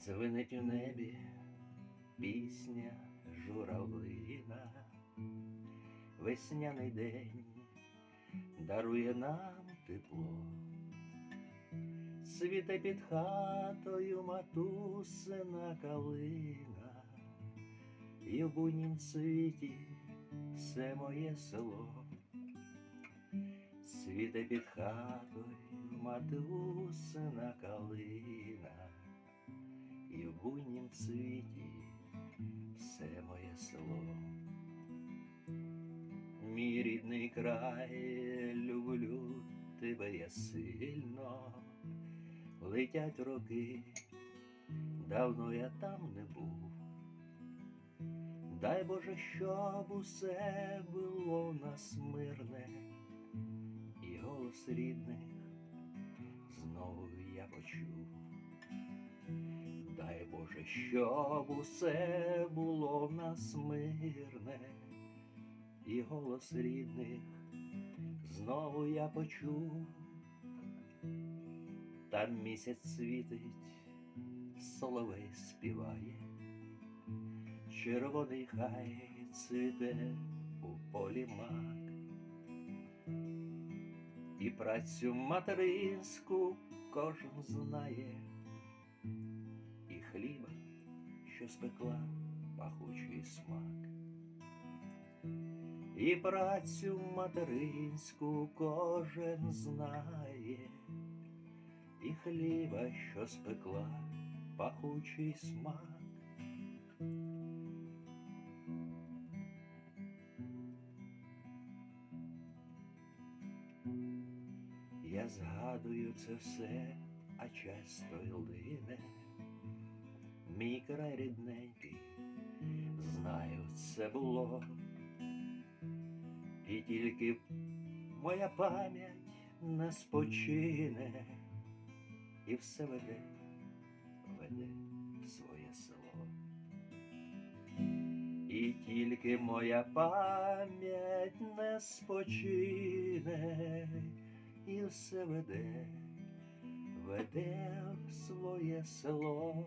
Звенить у небі пісня журавлина, весняний день дарує нам тепло, світе під хатою матусина калина, і в буйнім цвіті все моє село, світе під хатою матусина калина і в буйнім цвіті все моє село. Мій рідний край, люблю тебе я сильно, летять роки, давно я там не був. Дай Боже, щоб усе було нас мирне, голос рідних знову я почув. Дай Боже, щоб усе було в нас мирне, і голос рідних знову я почув. Там місяць світить, соловей співає, червоний хай цвіте у полі мак, і працю материнську кожен знає. І хліба, що спекла пахучий смак, і працю материнську кожен знає, і хліба, що спекла пахучий смак. Я згадую це все, а часто й лине. Мій край рідненький, знаю, це було, і тільки моя пам'ять не спочине, і все веде, веде своє село. І тільки моя пам'ять не спочине, і все веде, веде в своє село.